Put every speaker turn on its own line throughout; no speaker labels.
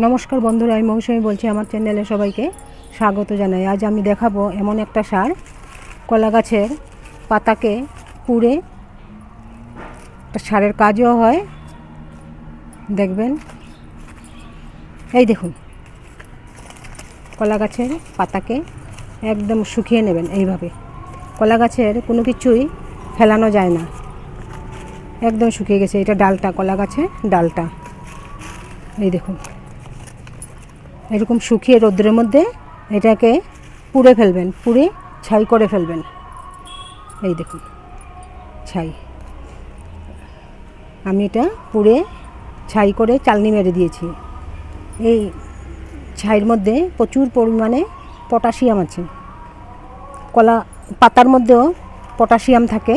নমস্কার বন্ধুরা, আমি মৌসুমি বলছি আমার চ্যানেলে সবাইকে স্বাগত জানাই। আজ আমি দেখাবো এমন একটা সার, কলা গাছের পাতাকে পুড়ে সারের কাজও হয়। দেখবেন, এই দেখুন, কলা গাছের পাতাকে একদম শুকিয়ে নেবেন এইভাবে। কলা গাছের কোনো কিছুই ফেলানো যায় না। একদম শুকিয়ে গেছে, এটা ডালটা, কলা গাছের ডালটা। এই দেখুন। এরকম শুকিয়ে রোদ্রের মধ্যে এটাকে পুড়ে ফেলবেন, পুড়ে ছাই করে ফেলবেন। এই দেখুন, ছাই। আমি এটা পুড়ে ছাই করে চালনি মেরে দিয়েছি। এই ছাইয়ের মধ্যে প্রচুর পরিমাণে পটাশিয়াম আছে। কলা পাতার মধ্যেও পটাশিয়াম থাকে।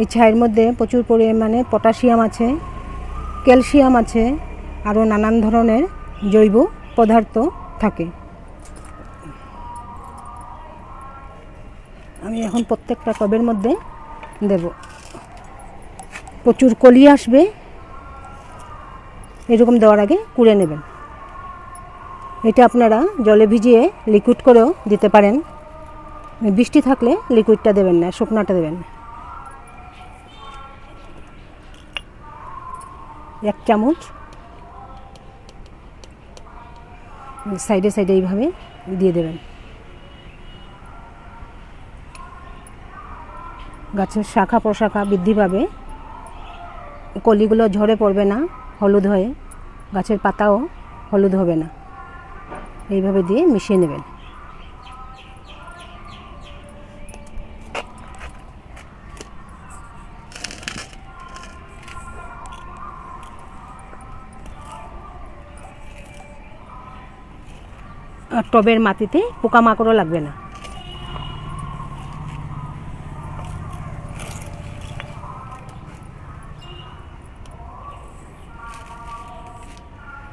এই ছাইয়ের মধ্যে প্রচুর পরিমাণে পটাশিয়াম আছে, ক্যালসিয়াম আছে, আরও নানান ধরনের জৈব পদার্থ থাকে। আমি এখন প্রত্যেকটা টবের মধ্যে দেব। প্রচুর কলি আসবে। এরকম দেওয়ার আগে কুড়ে নেবেন। এটা আপনারা জলে ভিজিয়ে লিকুইড করেও দিতে পারেন। বৃষ্টি থাকলে লিকুইডটা দেবেন না, শুকনাটা দেবেন এক চামচ সাইডে সাইডে এইভাবে দিয়ে দেবেন। গাছের শাখা প্রশাখা বৃদ্ধি পাবে। কলিগুলো ঝরে পড়বে না, হলুদ হয়ে। গাছের পাতাও হলুদ হবে না। এইভাবে দিয়ে মিশিয়ে নেবেন। টবের মাটিতে পোকামাকড়ও লাগবে না।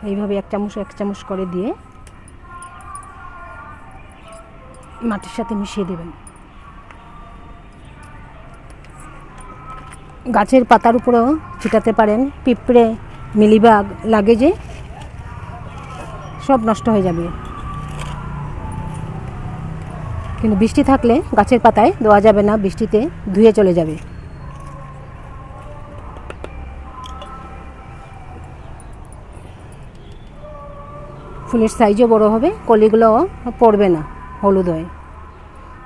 এইভাবে এক চামচ এক চামচ করে দিয়ে মাটির সাথে মিশিয়ে দেবেন। গাছের পাতার উপরেও ছিটাতে পারেন, পিঁপড়ে, মিলিবাগ লাগে যে সব নষ্ট হয়ে যাবে। কিন্তু বৃষ্টি থাকলে গাছের পাতায় দেওয়া যাবে না, বৃষ্টিতে ধুয়ে চলে যাবে। ফুলের সাইজও বড় হবে, কলিগুলোও পড়বে না, হলুদ হয়ে।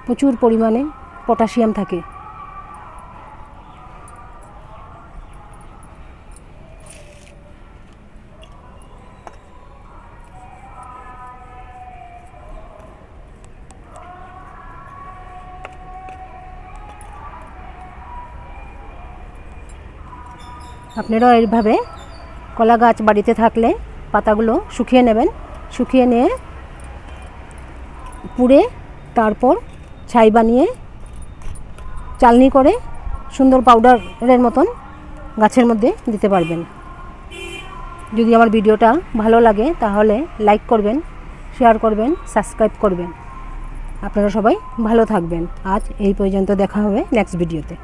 প্রচুর পরিমাণে পটাশিয়াম থাকে। আপনারাও এইভাবে কলা গাছ বাড়িতে থাকলে পাতাগুলো শুকিয়ে নেবেন। শুকিয়ে নিয়ে পুড়ে তারপর ছাই বানিয়ে চালনি করে সুন্দর পাউডারের মতন গাছের মধ্যে দিতে পারবেন। যদি আমার ভিডিওটা ভালো লাগে তাহলে লাইক করবেন, শেয়ার করবেন, সাবস্ক্রাইব করবেন। আপনারা সবাই ভালো থাকবেন। আজ এই পর্যন্ত দেখা হবে নেক্সট ভিডিওতে।